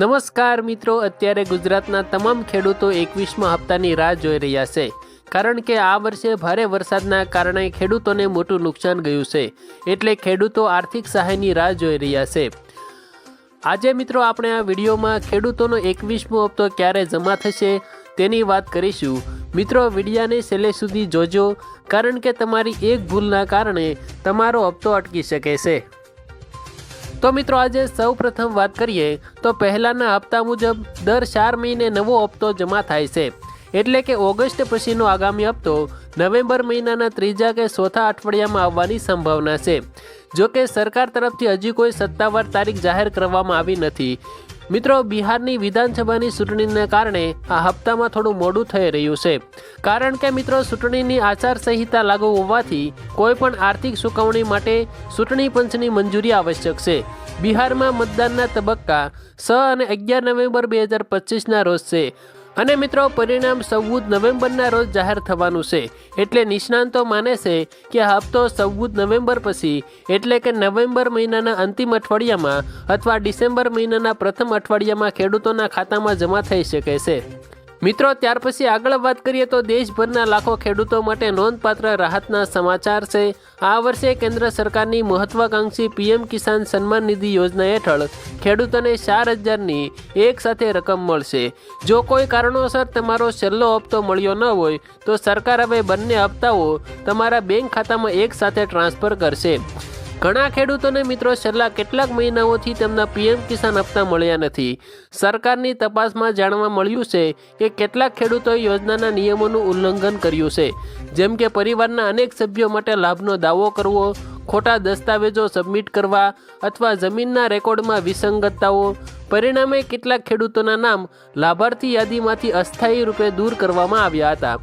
નમસ્કાર મિત્રો, અત્યારે ગુજરાતના તમામ ખેડૂતો એકવીસમા હપ્તાની રાહ જોઈ રહ્યા છે. કારણ કે આ વર્ષે ભારે વરસાદના કારણે ખેડૂતોને મોટું નુકસાન ગયું છે. એટલે ખેડૂતો આર્થિક સહાયની રાહ જોઈ રહ્યા છે. આજે મિત્રો, આપણે આ વિડીયોમાં ખેડૂતોનો એકવીસમો હપ્તો ક્યારે જમા થશે તેની વાત કરીશું. મિત્રો વિડીયાને છેલ્લે સુધી જોજો, કારણ કે તમારી એક ભૂલના કારણે તમારો હપ્તો અટકી શકે છે. તો મિત્રો આજે સૌ પ્રથમ વાત કરીએ તો પહેલાંના હપ્તા મુજબ દર ચાર મહિને નવો હપ્તો જમા થાય છે. એટલે કે ઓગસ્ટ પછીનો આગામી હપ્તો નવેમ્બર મહિનાના ત્રીજા કે ચોથા અઠવાડિયામાં આવવાની સંભાવના છે. જો કે સરકાર તરફથી હજી કોઈ સત્તાવાર તારીખ જાહેર કરવામાં આવી નથી. મિત્રો, બિહારની વિધાનસભાની ચૂંટણીને કારણે આ હપ્તામાં થોડું મોડું થઈ રહ્યું છે. કારણ કે મિત્રો, ચૂંટણીની આચારસંહિતા લાગુ હોવાથી કોઈ પણ આર્થિક ચૂકવણી માટે ચૂંટણી પંચની મંજૂરી આવશ્યક છે. બિહારમાં મતદાનના તબક્કા છ અને અગિયાર નવેમ્બર બે હજાર પચીસના રોજ છે. અને મિત્રો, પરિણામ ચૌદ નવેમ્બરના રોજ જાહેર થવાનું છે. એટલે નિષ્ણાંતો માને છે કે હપ્તો ચૌદ નવેમ્બર પછી, એટલે કે નવેમ્બર મહિનાના અંતિમ અઠવાડિયામાં અથવા ડિસેમ્બર મહિનાના પ્રથમ અઠવાડિયામાં ખેડૂતોના ખાતામાં જમા થઈ શકે છે. મિત્રો, ત્યાર પછી આગળ વાત કરીએ તો દેશભરના લાખો ખેડૂતો માટે નોંધપાત્ર રાહતના સમાચાર છે. આ વર્ષે કેન્દ્ર સરકારની મહત્વાકાંક્ષી પીએમ કિસાન સન્માન નિધિ યોજના હેઠળ ખેડૂતોને ચાર હજારની એક સાથે રકમ મળશે. જો કોઈ કારણોસર તમારો છેલ્લો હપ્તો મળ્યો ન હોય, તો સરકાર હવે બંને હપ્તાઓ તમારા બેંક ખાતામાં એક સાથે ટ્રાન્સફર કરશે. ઘણા ખેડૂતોને મિત્રો છેલ્લા કેટલાક મહિનાઓથી તેમના પીએમ કિસાન હપ્તા મળ્યા નથી. સરકારની તપાસમાં જાણવા મળ્યું છે કે કેટલાક ખેડૂતોએ યોજનાના નિયમોનું ઉલ્લંઘન કર્યું છે. જેમ કે પરિવારના અનેક સભ્યો માટે લાભનો દાવો કરવો, ખોટા દસ્તાવેજો સબમિટ કરવા અથવા જમીનના રેકોર્ડમાં વિસંગતતાઓ. પરિણામે કેટલાક ખેડૂતોના નામ લાભાર્થી યાદીમાંથી અસ્થાયી રૂપે દૂર કરવામાં આવ્યા હતા.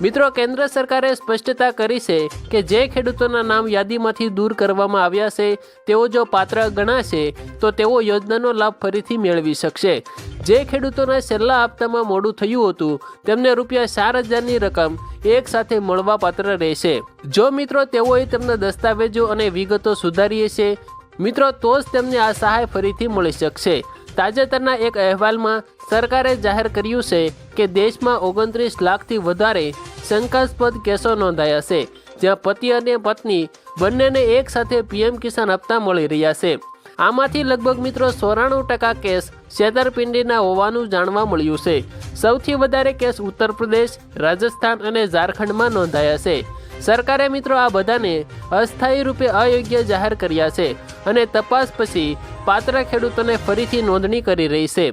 મિત્રો, કેન્દ્ર સરકારે સ્પષ્ટતા કરી છે કે જે ખેડૂતોના નામ યાદીમાંથી દૂર કરવામાં આવ્યા છે, તેઓ જો પાત્ર ગણાશે, તો તેઓ યોજનાનો લાભ ફરીથી મેળવી શકશે. જે ખેડૂતોના છેલ્લા હપ્તામાં મોડું થયું હતું, તેમને રૂપિયા ચાર હજારની રકમ એક સાથે મળવા પાત્ર રહેશે. જો મિત્રો, તેઓએ તેમના દસ્તાવેજો અને વિગતો સુધારી છે, મિત્રો, તો જ તેમને આ સહાય ફરીથી મળી શકશે. તાજેતરના એક અહેવાલમાં સરકારે જાહેર કર્યું છે કે દેશમાં ઓગણત્રીસ લાખથી વધારે શંકાસ્પદ કેસો નોંધાયા છે, જ્યાં પતિ અને પત્ની બંનેને એક સાથે પીએમ કિસાન હપ્તા મળી રહ્યા છે. આમાંથી લગભગ મિત્રો ચોરાણું ટકા કેસ છેતરપિંડીના હોવાનું જાણવા મળ્યું છે. સૌથી વધારે કેસ ઉત્તર પ્રદેશ, રાજસ્થાન અને ઝારખંડમાં નોંધાયા છે. સરકારે મિત્રો આ બધાને અસ્થાયી રૂપે અયોગ્ય જાહેર કર્યા છે અને તપાસ પછી પાત્ર ખેડૂતોને ફરીથી નોંધણી કરી રહી છે.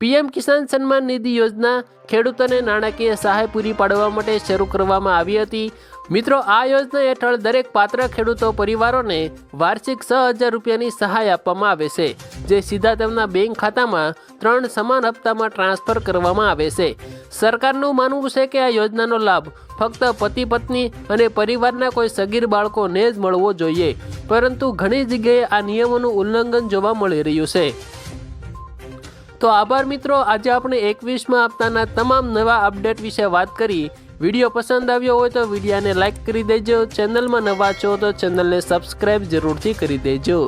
પીએમ કિસાન સન્માન નિધિ યોજના ખેડૂતોને નાણાકીય સહાય પૂરી પાડવા માટે શરૂ કરવામાં આવી હતી. મિત્રો, આ યોજના હેઠળ દરેક પાત્ર ખેડૂતો પરિવારોને વાર્ષિક છ હજાર રૂપિયાની સહાય આપવામાં આવે છે, જે સીધા તેમના બેંક ખાતામાં ત્રણ સમાન હપ્તામાં ટ્રાન્સફર કરવામાં આવે છે. સરકારનું માનવું છે કે આ યોજનાનો લાભ ફક્ત પતિ, પત્ની અને પરિવારના કોઈ સગીર બાળકોને જ મળવો જોઈએ, પરંતુ ઘણી જગ્યાએ આ નિયમોનું ઉલ્લંઘન જોવા મળી રહ્યું છે. તો આભાર મિત્રો, આજે આપણે એકવીસમાં આપતાના તમામ નવા અપડેટ વિશે વાત કરી. વીડિયો પસંદ આવ્યો હોય તો વિડીયોને લાઇક કરી દેજો. ચેનલમાં નવા છો તો ચેનલને સબસ્ક્રાઈબ જરૂરથી કરી દેજો.